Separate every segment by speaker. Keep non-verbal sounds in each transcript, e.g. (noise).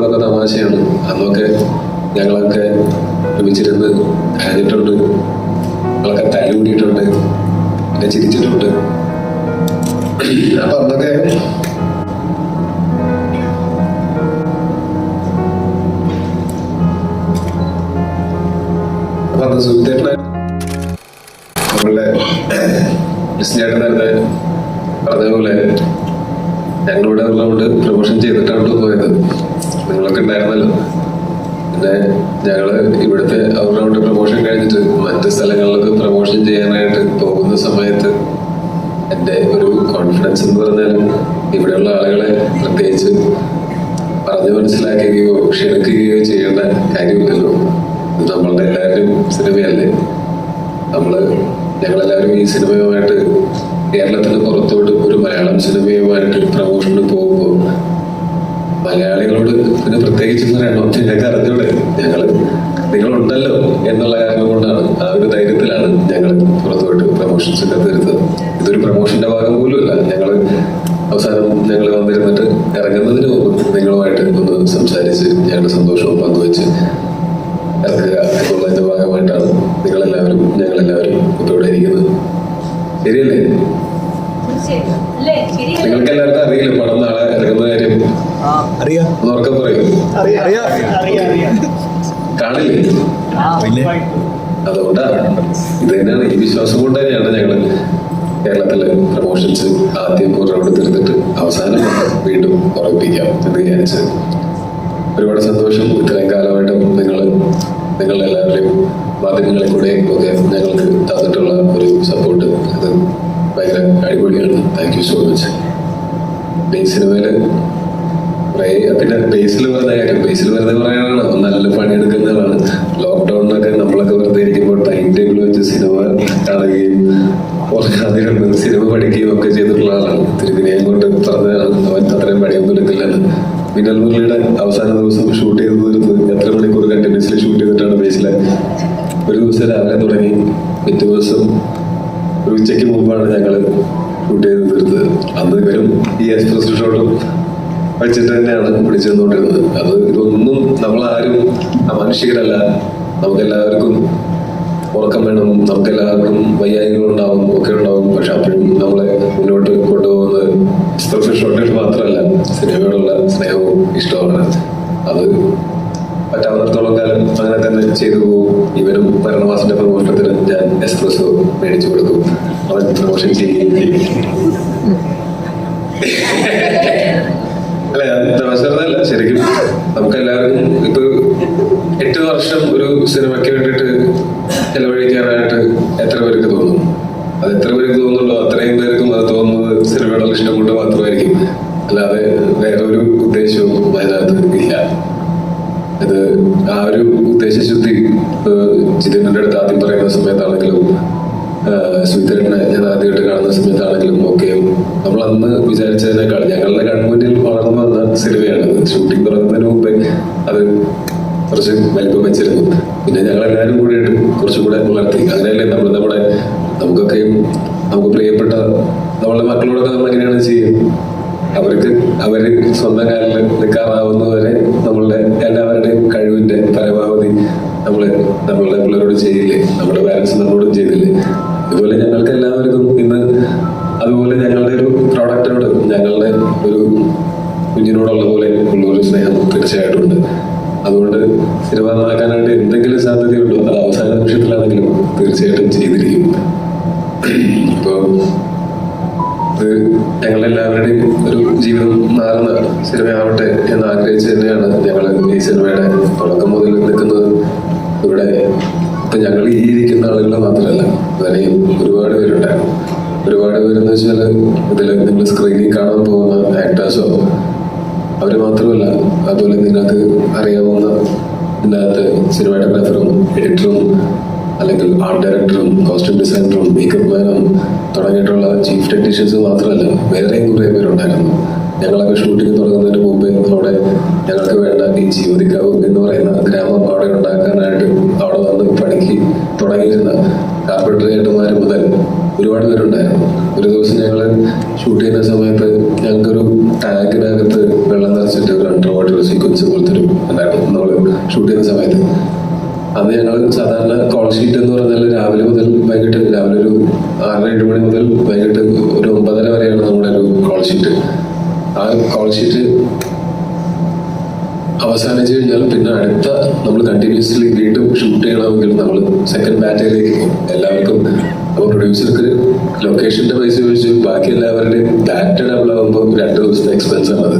Speaker 1: അതൊക്കെ തമാശയാണ്. അന്നൊക്കെ ഞങ്ങളൊക്കെ ഒരുമിച്ചിരുന്ന് കരഞ്ഞിട്ടുണ്ട് ഞങ്ങളൊക്കെ തലൂടിയിട്ടുണ്ട് പിന്നെ ചിരിച്ചിട്ടുണ്ട്. അപ്പൊ അന്നൊക്കെ ഞങ്ങളിവിടെ ഉള്ളതുകൊണ്ട് പ്രൊമോഷൻ ചെയ്തിട്ടാണ് പോയത്. നിങ്ങളൊക്കെ ഉണ്ടായിരുന്നല്ലോ. പിന്നെ ഞങ്ങൾ ഇവിടുത്തെ റൗണ്ട് പ്രൊമോഷൻ കഴിഞ്ഞിട്ട് മറ്റ് സ്ഥലങ്ങളിലൊക്കെ പ്രൊമോഷൻ ചെയ്യാനായിട്ട് പോകുന്ന സമയത്ത് എന്റെ ഒരു കോൺഫിഡൻസ് എന്ന് പറഞ്ഞാൽ ഇവിടെയുള്ള ആളുകളെ പ്രത്യേകിച്ച് പറഞ്ഞു മനസ്സിലാക്കുകയോ ക്ഷണിക്കുകയോ ചെയ്യേണ്ട കാര്യമില്ലല്ലോ. ഇത് നമ്മളുടെ എല്ലാവരും സിനിമയല്ലേ. നമ്മൾ ഞങ്ങളെല്ലാവരും ഈ സിനിമയുമായിട്ട് കേരളത്തിന് പുറത്തോട്ട് ഒരു മലയാളം സിനിമയുമായിട്ട് പോകുമ്പോൾ മലയാളികളോട് പിന്നെ പ്രത്യേകിച്ച് പറയണോ ഞങ്ങൾക്ക് അറിഞ്ഞൂടെ ഞങ്ങൾ നിങ്ങളുണ്ടല്ലോ എന്നുള്ള കാരണം കൊണ്ടാണ്. ആ ഒരു ധൈര്യത്തിലാണ് ഞങ്ങൾ പുറത്തോട്ട് പ്രമോഷൻസ് ഒക്കെ തരുന്നത്. ഇതൊരു പ്രമോഷന്റെ ഭാഗം പോലുമല്ല ഞങ്ങൾ അവസാനം ഞങ്ങൾ വന്നിരുന്നിട്ട് ഇറങ്ങുന്നതിന് മുമ്പ് നിങ്ങളുമായിട്ട് ഒന്ന് സംസാരിച്ച് ഞങ്ങളുടെ സന്തോഷവും പങ്കുവെച്ച് ഇറങ്ങുക എന്നുള്ളതിന്റെ ഭാഗമായിട്ടാണ് നിങ്ങളെല്ലാവരും ഞങ്ങളെല്ലാവരും ഇപ്പോൾ ഇവിടെ ഇരിക്കുന്നത്. ശരിയല്ലേ?
Speaker 2: നിങ്ങൾക്കെല്ലാവർക്കും ശരിയല്ലേ?
Speaker 1: നിങ്ങൾക്ക് എല്ലാവർക്കും അറിയില്ല പണം നാളെ ഇറങ്ങുന്ന കാര്യം?
Speaker 3: അറിയാം.
Speaker 1: ഉറക്കെ പറയൂ.
Speaker 3: അറിയാം.
Speaker 1: കാണില്ലേ?
Speaker 3: പിന്നെ
Speaker 1: അതുകൊണ്ടാണ് ഇത് തന്നെയാണ്. ഈ വിശ്വാസം കൊണ്ട് തന്നെയാണ് ഞങ്ങൾ കേരളത്തിലെ പ്രൊമോഷൻസ് ആദ്യം റൗണ്ട് തീർത്തിട്ട് അവസാനം വീണ്ടും ഉറപ്പിക്കാം എന്ന് വിചാരിച്ച്. ഒരുപാട് സന്തോഷം. ഇത്രയും കാലമായിട്ട് നിങ്ങൾ നിങ്ങളെല്ലാവരുടെയും മാധ്യമങ്ങളിൽ കൂടെ ഒക്കെ ഞങ്ങൾക്ക് തന്നിട്ടുള്ള ഒരു സപ്പോർട്ട് അത് ഭയങ്കര അടിപൊളിയാണ്. താങ്ക് യു സോ മച്ച് ഈ സിനിമയിൽ കുറേ പിന്നെ ബേസിൽ വെറുതെ കാര്യം. ബേസിൽ വെറുതെ പറയാനാണ് നല്ല പണിയെടുക്കുന്നതാണ്. ലോക്ക്ഡൌണിലൊക്കെ നമ്മളൊക്കെ വെറുതെ ഇരിക്കുമ്പോൾ ടൈം ടേബിൾ വെച്ച് സിനിമ കാണുകയും ഉറങ്ങാതിരുന്ന് സിനിമ പഠിക്കുകയും ഒക്കെ ചെയ്തിട്ടുള്ള ആളാണ്. തിരുവിനയം കൊണ്ട് പറഞ്ഞതാണ് അവൻ അത്രയും പണിയൊന്നും എടുക്കില്ലെന്ന് മിന്നൽ മുരളിയുടെ അവസാന ദിവസം ഷൂട്ട് ചെയ്ത് തീർത്ത് എത്ര മണിക്കൂർ കണ്ടിന്യൂസ്ലി ഷൂട്ട് ചെയ്തിട്ടാണ് ബേസിലെ ഒരു ദിവസം രാവിലെ തുടങ്ങി. പിറ്റേ ദിവസം ഒരു ഉച്ചയ്ക്ക് മുമ്പാണ് ഞങ്ങൾ ഷൂട്ട് ചെയ്ത് തീർത്തത് അന്ന് ഇവരും ഈ എക്സ്പ്രസ് ഷോട്ടും വെച്ചിട്ട് തന്നെയാണ് പിടിച്ചു തന്നുകൊണ്ടിരുന്നത് അത് ഇതൊന്നും നമ്മളാരും അമാനുഷികരല്ല. നമുക്കെല്ലാവർക്കും ഉറക്കം വേണം. നമുക്കെല്ലാവർക്കും ഉണ്ടാവും ഒക്കെ ഉണ്ടാവും പക്ഷെ അപ്പോഴും നമ്മളെ മുന്നോട്ട് കൊണ്ടുപോകുന്നത് ഷോട്ടുകൾ മാത്രമല്ല സിനിമയോടുള്ള സ്നേഹവും ഇഷ്ടമാണ് അത് പറ്റാവുന്നിടത്തോളം കാലം അങ്ങനെ തന്നെ ചെയ്തു പോകും ഇവരും ഭരണമാസിന്റെ പ്രമോഷണത്തിന് ഞാൻ എക്സ്പ്രസ് മേടിച്ചു കൊടുക്കും. അവൻ പ്രമോഷൻ ചെയ്യുകയും ചെയ്യും. (laughs) നമുക്ക് എല്ലാവർക്കും ഇപ്പൊ എട്ട് വർഷം ഒരു സിനിമയ്ക്ക് വേണ്ടിയിട്ട് ചെലവഴിക്കാനായിട്ട് എത്ര പേർക്ക് തോന്നും? അത് എത്ര പേർക്ക് തോന്നുന്നുള്ളൂ അത്രയും പേർക്കും അത് തോന്നുന്നത് സിനിമയോടുള്ള ഇഷ്ടം കൊണ്ട് മാത്രമായിരിക്കും. അല്ലാതെ വേറെ ഒരു ഉദ്ദേശവും അതിനകത്ത് ഇല്ല. ഇത് ആ ഒരു ഉദ്ദേശശുദ്ധി ജിതിന്റെ അടുത്ത് ആദ്യം പറയുന്ന സമയത്താണെങ്കിലും സുഹിതരനെ ഞാൻ ആദ്യമായിട്ട് കാണുന്ന സമയത്താണെങ്കിലും ഒക്കെ നമ്മൾ അന്ന് വിചാരിച്ചതിനേക്കാൾ ഞങ്ങളുടെ കൺമുന്നിൽ വളർന്നു വന്ന സിനിമയാണ് ഷൂട്ടിംഗ് തുടങ്ങുന്നതിന് മുമ്പേ അത് കുറച്ച് വലിപ്പം വെച്ചിരുന്നു. പിന്നെ ഞങ്ങൾ എല്ലാവരും കൂടിയിട്ട് കുറച്ചും കൂടെ വളർത്തി. അങ്ങനെയല്ലേ നമ്മൾ നമ്മുടെ നമുക്കൊക്കെ നമുക്ക് പ്രിയപ്പെട്ട നമ്മളെ മക്കളോടൊക്കെ നമ്മൾ എങ്ങനെയാണ് ചെയ്യുക? അവർക്ക് അവർ സ്വന്തം കാലിൽ നിൽക്കാറാവുന്നതുവരെ നമ്മളുടെ എല്ലാവരുടെയും കഴിവിന്റെ പരമാവധി നമ്മൾ പിള്ളേരോട് ചെയ്തില്ലേ? നമ്മുടെ പാരൻസ് നമ്മളോടും ചെയ്തില്ലേ? അതുപോലെ ഞങ്ങൾക്ക് എല്ലാവർക്കും ഇന്ന് അതുപോലെ ഞങ്ങളുടെ ഒരു പ്രോഡക്റ്റിനോട് ഞങ്ങളുടെ ഒരു കുഞ്ഞിനോടുള്ള പോലെ ഉള്ള ഒരു സ്നേഹം തീർച്ചയായിട്ടും ഉണ്ട്. അതുകൊണ്ട് നടക്കാനായിട്ട് എന്തെങ്കിലും സാധ്യതയുണ്ടോ? അത് അവസാന നിമിഷത്തിലാണെങ്കിലും തീർച്ചയായിട്ടും ചെയ്തിരിക്കും. ഇപ്പോൾ ഇത് ഞങ്ങളെല്ലാവരുടെയും ഒരു ജീവിതം മാറുന്ന സിനിമയാവട്ടെ എന്ന് ആഗ്രഹിച്ച് തന്നെയാണ് ഞങ്ങൾ ഈ സിനിമയുടെ തുടക്കം മുതൽ നിൽക്കുന്നത് ഇവിടെ ഇപ്പൊ ഞങ്ങൾ ഈ ഇരിക്കുന്ന ആളുകൾ മാത്രമല്ല വേറെയും ഒരുപാട് പേരുണ്ടായിരുന്നു. ഒരുപാട് പേരെന്ന് വെച്ചാൽ ഇതിൽ നിങ്ങൾ സ്ക്രീനിൽ കാണാൻ പോകുന്ന ആക്ടേഴ്സോ അവർ മാത്രമല്ല അതുപോലെ നിങ്ങൾക്ക് അറിയാവുന്ന ഇതിനകത്ത് സിനിമാറ്റോഗ്രാഫറും എഡിറ്ററും അല്ലെങ്കിൽ ആർട്ട് ഡയറക്ടറും കോസ്റ്റ്യൂം ഡിസൈനറും മേക്കപ്പ് മാനും തുടങ്ങിയിട്ടുള്ള ചീഫ് ടെക്നീഷ്യൻസ് മാത്രമല്ല വേറെയും കുറേ പേരുണ്ടായിരുന്നു. ഞങ്ങളൊക്കെ ഷൂട്ടിംഗ് തുടങ്ങുന്നതിന് മുമ്പേ തുടങ്ങിയിരുന്ന കാർപ്പൻട്രി ഏട്ടുമാർ മുതൽ ഒരുപാട് പേരുണ്ടായിരുന്നു. ഒരു ദിവസം ഞങ്ങൾ ഷൂട്ട് ചെയ്യുന്ന സമയത്ത് ഞങ്ങൾക്കൊരു ടാങ്കിനകത്ത് വെള്ളം നിറച്ചിട്ട് ഒരു അണ്ടർ വാട്ടർ സീക്വൻസ് പോലത്തെ ഒരു ഉണ്ടായിരുന്നു നമ്മൾ ഷൂട്ട് ചെയ്യുന്ന സമയത്ത്. അന്ന് ഞങ്ങൾ സാധാരണ കോൾ ഷീറ്റ് എന്ന് പറഞ്ഞാൽ രാവിലെ മുതൽ വൈകിട്ട് രാവിലെ ഒരു ആറര ഏഴ് മണി മുതൽ വൈകിട്ട് ഒരു ഒമ്പതര വരെയാണ് നമ്മുടെ ഒരു കോൾ ഷീറ്റ് ആ കോൾ ഷീറ്റ് അവസാനിച്ചു കഴിഞ്ഞാൽ പിന്നെ അടുത്ത നമ്മൾ കണ്ടിന്യൂസ്ലി വീണ്ടും ഷൂട്ട് ചെയ്യണമെങ്കിൽ നമ്മൾ സെക്കൻഡ് ബാറ്ററിയിലേക്ക് പോകും. എല്ലാവർക്കും അപ്പോൾ പ്രൊഡ്യൂസർക്ക് ലൊക്കേഷന്റെ പൈസ ചോദിച്ചു. ബാക്കി എല്ലാവരുടെയും ബാറ്റ് ഡബിൾ ആകുമ്പോൾ രണ്ട് ദിവസത്തെ എക്സ്പെൻസ് ആണത്.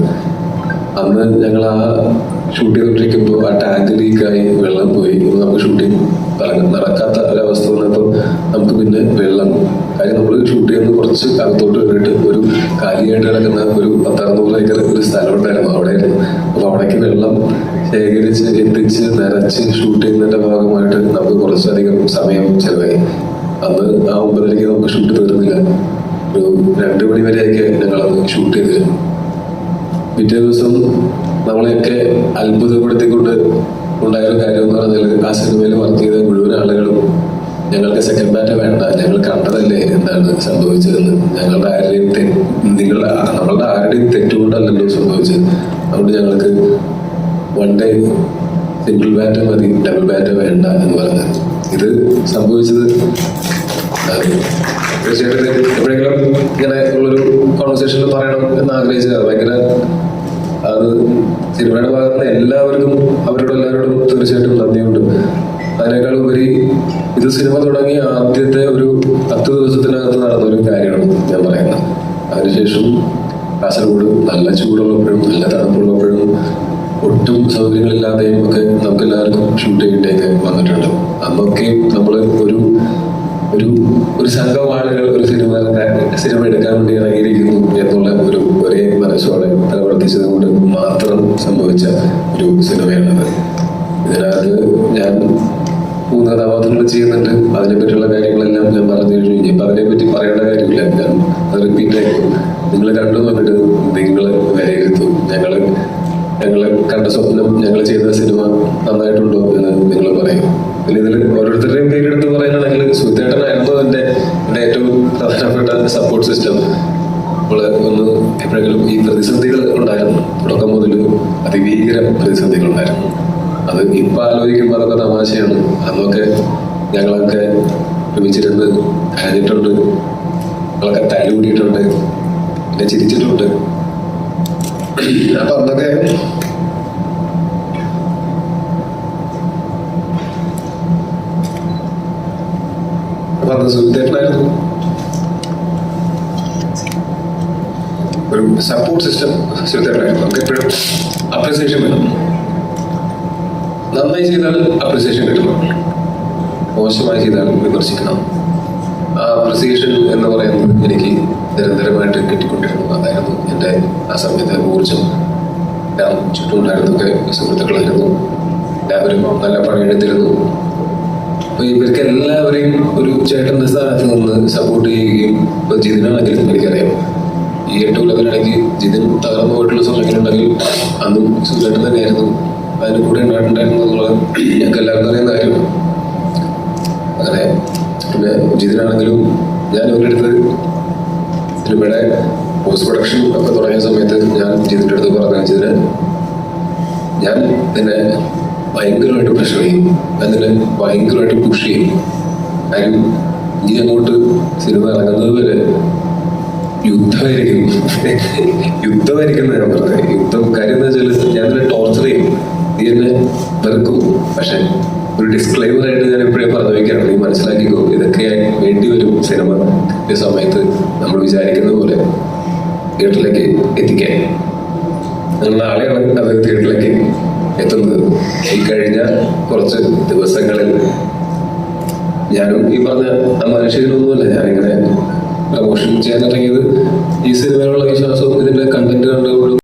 Speaker 1: അന്ന് ഞങ്ങൾ ആ ഷൂട്ട് ചെയ്തുകൊണ്ടിരിക്കുമ്പോൾ ആ ടാങ്ക് ലീക്കായി വെള്ളം പോയി. നമുക്ക് നമുക്ക് ഷൂട്ടിങ് നടക്കാത്ത ഒരവസ്ഥ വന്നപ്പോൾ നമുക്ക് പിന്നെ വെള്ളം. കാര്യം നമ്മൾ ഷൂട്ട് ചെയ്യുന്ന കുറച്ച് അകത്തോട്ട് കയറിയിട്ട് ഒരു കാലിയായിട്ട് കിടക്കുന്ന ഒരു പത്തറുന്നൂറ് ഏക്കർ ഒരു സ്ഥലം ഉണ്ടായിരുന്നു അവിടെയായിരുന്നു. അപ്പൊ അവിടേക്ക് വെള്ളം ശേഖരിച്ച് എത്തിച്ച് നിറച്ച് ഷൂട്ട് ചെയ്യുന്നതിന്റെ ഭാഗമായിട്ട് നമുക്ക് കുറച്ചധികം സമയം ചെലവായി. അന്ന് ആ ഒമ്പതരയ്ക്ക് നമുക്ക് ഷൂട്ട് തീർന്നില്ല. ഒരു രണ്ട് മണി ഞങ്ങൾ അത് ഷൂട്ട് ചെയ്തിരുന്നു. പിറ്റേ ദിവസം നമ്മളെയൊക്കെ അത്ഭുതപ്പെടുത്തിക്കൊണ്ട് ഉണ്ടായ ഒരു കാര്യം എന്ന് പറഞ്ഞാൽ ആ സിനിമയിൽ വർക്ക് ചെയ്ത മുഴുവൻ ആളുകളും ഞങ്ങൾക്ക് സെക്കൻഡ് ബാറ്റ് വേണ്ട. ഞങ്ങൾ കണ്ടതല്ലേ എന്താണ് സംഭവിച്ചതെന്ന്. ഞങ്ങളുടെ ആരുടെയും നിങ്ങളുടെ നമ്മളുടെ ആരുടെയും തെറ്റുകൊണ്ടല്ലല്ലോ സംഭവിച്ചത്. അതുകൊണ്ട് ഞങ്ങൾക്ക് വൺ ഡേ സിംഗിൾ ബാറ്റ് മതി ഡബിൾ ബാറ്റ് വേണ്ട എന്ന് പറഞ്ഞത് ഇത് സംഭവിച്ചത് തീർച്ചയായിട്ടും എപ്പോഴെങ്കിലും ഇങ്ങനെ ഉള്ളൊരു കോൺവെർസേഷനിൽ പറയണം എന്ന് ആഗ്രഹിച്ചത് ഭയങ്കര അത് സിനിമയുടെ ഭാഗത്ത് എല്ലാവർക്കും അവരോട് എല്ലാവരോടും തീർച്ചയായിട്ടും നന്ദിയുണ്ട്. അതിനേക്കാൾ ഉപരി ഇത് സിനിമ തുടങ്ങി ആദ്യത്തെ ഒരു പത്ത് ദിവസത്തിനകത്ത് നടന്ന ഒരു കാര്യമാണ് ഞാൻ പറയുന്നത്. അതിനുശേഷം കാസർഗോഡ് നല്ല ചൂടുള്ളപ്പോഴും നല്ല തണുപ്പുള്ളപ്പോഴും ഒട്ടും സൗകര്യങ്ങളില്ലാതെയും ഒക്കെ നമുക്ക് എല്ലാവർക്കും ഷൂട്ട് ചെയ്യേണ്ടതൊക്കെ വന്നിട്ടുണ്ട്. അന്നൊക്കെ നമ്മൾ ഒരു ഒരു ഒരു സംഘം ആളുകൾ ഒരു സിനിമ സിനിമ എടുക്കാൻ വേണ്ടി ഇറങ്ങിയിരിക്കുന്നു എന്നുള്ള ഒരു ഒരേ മനസ്സോടെ പ്രവർത്തിച്ചത് കൊണ്ട് മാത്രം സംഭവിച്ച ഒരു സിനിമയാണത്. ഇതിനകത്ത് ഞാൻ മൂന്ന് കഥാപാത്രങ്ങൾ ചെയ്യുന്നുണ്ട്. അതിനെപ്പറ്റിയുള്ള കാര്യങ്ങളെല്ലാം ഞാൻ പറഞ്ഞു കഴിഞ്ഞു. ഇനിയിപ്പോൾ അതിനെപ്പറ്റി പറയേണ്ട കാര്യമില്ല. ഞാൻ അത് റിപ്പീറ്റ് ആയിരിക്കും നിങ്ങൾ കണ്ടു നോക്കിയിട്ട് നിങ്ങൾ വിലയിരുത്തും. ഞങ്ങൾ ഞങ്ങൾ കണ്ട സ്വപ്നം ഞങ്ങൾ ചെയ്ത സിനിമ നന്നായിട്ടുണ്ടോ എന്ന് നിങ്ങൾ പറയും. പിന്നെ ഇതിൽ ഓരോരുത്തരുടെയും പേരെടുത്ത് പറയുകയാണെങ്കിൽ സുധേട്ടനായിരുന്നു എന്റെ എന്റെ ഏറ്റവും പ്രധാനപ്പെട്ട സപ്പോർട്ട് സിസ്റ്റം നമ്മൾ ഒന്ന് എപ്പോഴെങ്കിലും ഈ പ്രതിസന്ധികൾ ഉണ്ടായിരുന്നു. തുടക്കം മുതൽ അതിഭീകര പ്രതിസന്ധികൾ ഉണ്ടായിരുന്നു. അത് ഇപ്പൊ ആലോചിക്കുമ്പോൾ അതൊക്കെ തമാശയാണ്. അന്നൊക്കെ ഞങ്ങളൊക്കെ ഒരുമിച്ചിരുന്ന് കരഞ്ഞിട്ടുണ്ട്. ഞങ്ങളൊക്കെ തല്ലുകൂടിയിട്ടുണ്ട്. പിന്നെ ചിരിച്ചിട്ടുണ്ട്. അപ്പൊ അന്നൊക്കെ അപ്പൊ അന്ന് സുഖിതേട്ടനായിരുന്നു ഒരു സപ്പോർട്ട് സിസ്റ്റം സുഖിതേട്ടനായിരുന്നു നമുക്ക് എപ്പോഴും അപ്രിസിയേഷൻ വേണം നന്നായി ചെയ്താൽ അപ്രിസിയേഷൻ കിട്ടണം മോശമായി ചെയ്താൽ വിമർശിക്കണം. ആ അപ്രിസിയേഷൻ എന്ന് പറയുന്നത് എനിക്ക് നിരന്തരമായിട്ട് കിട്ടിക്കൊണ്ടിരുന്നു. അതായിരുന്നു എന്റെ ആ സമയത്തെ ഊർജം ഞാൻ ചുറ്റുമുണ്ടായിരുന്നൊക്കെ സുഹൃത്തുക്കളായിരുന്നു. എല്ലാവരും നല്ല പണിയെടുത്തിരുന്നു അപ്പോൾ ഇവർക്ക് എല്ലാവരെയും ഒരു ചേട്ടന്റെ സ്ഥാനത്ത് നിന്ന് സപ്പോർട്ട് ചെയ്യുകയും ഇപ്പൊ ജിതിനാണെങ്കിലും എനിക്കറിയാം. ഈ എട്ട് കൊല്ലത്തിനിടയ്ക്ക് ജിതിൻ തകർന്നു പോയിട്ടുള്ള സമയങ്ങളുണ്ടെങ്കിൽ അന്നും സുഖമായിട്ട് തന്നെയായിരുന്നു. അതിന് കൂടെ ഉണ്ടായിട്ടുണ്ടായിരുന്നു ഞങ്ങൾക്ക് എല്ലാവർക്കും അറിയുന്ന കാര്യമാണ്. അങ്ങനെ പിന്നെ ജിതിനാണെങ്കിലും ഞാൻ ഇവരുടെ സിനിമയുടെ പോസ്റ്റ് പ്രൊഡക്ഷൻ ഒക്കെ തുടങ്ങിയ സമയത്ത് ഞാൻ ജിതിന്റെ അടുത്ത് പറഞ്ഞു ജിതിന് ഞാൻ ഇതിനെ ഭയങ്കരമായിട്ട് പ്രഷർ ചെയ്യും. അതിനെ ഭയങ്കരമായിട്ട് പുഷ് ചെയ്യും. കാര്യം ഇനി അങ്ങോട്ട് സിനിമ ഇറങ്ങുന്നത് വരെ യുദ്ധമായിരിക്കും. യുദ്ധമായിരിക്കുന്ന എന്നാ ഞാൻ യുദ്ധം കാര്യം എന്താ വെച്ചാൽ ഞാൻ ടോർച്ചർ ചെയ്യും. നീ എന്നെ വെറുക്കും. പക്ഷെ ഒരു ഡിസ്ക്ലൈമർ ആയിട്ട് ഞാൻ എപ്പോഴും പറഞ്ഞു വയ്ക്കാണ് നീ മനസ്സിലാക്കിക്കോ ഇതൊക്കെ വേണ്ടി വരും സിനിമ. ഈ സമയത്ത് നമ്മൾ വിചാരിക്കുന്ന പോലെ തിയേറ്ററിലേക്ക് എത്തിക്കാൻ. ഞങ്ങൾ നാളെയാണ് അത് തിയേറ്ററിലേക്ക് എത്തുന്നത്. ഈ കഴിഞ്ഞ കുറച്ച് ദിവസങ്ങളിൽ ഞാനും ഈ പറഞ്ഞ ആ മനുഷ്യനൊന്നുമല്ല. ഞാനിങ്ങനെ പ്രമോഷൻ ചെയ്യാൻ തുടങ്ങിയത് ഈ സിനിമയിലുള്ള വിശ്വാസവും ഇതിന്റെ കണ്ടന്റ് കണ്ടുകൊണ്ടും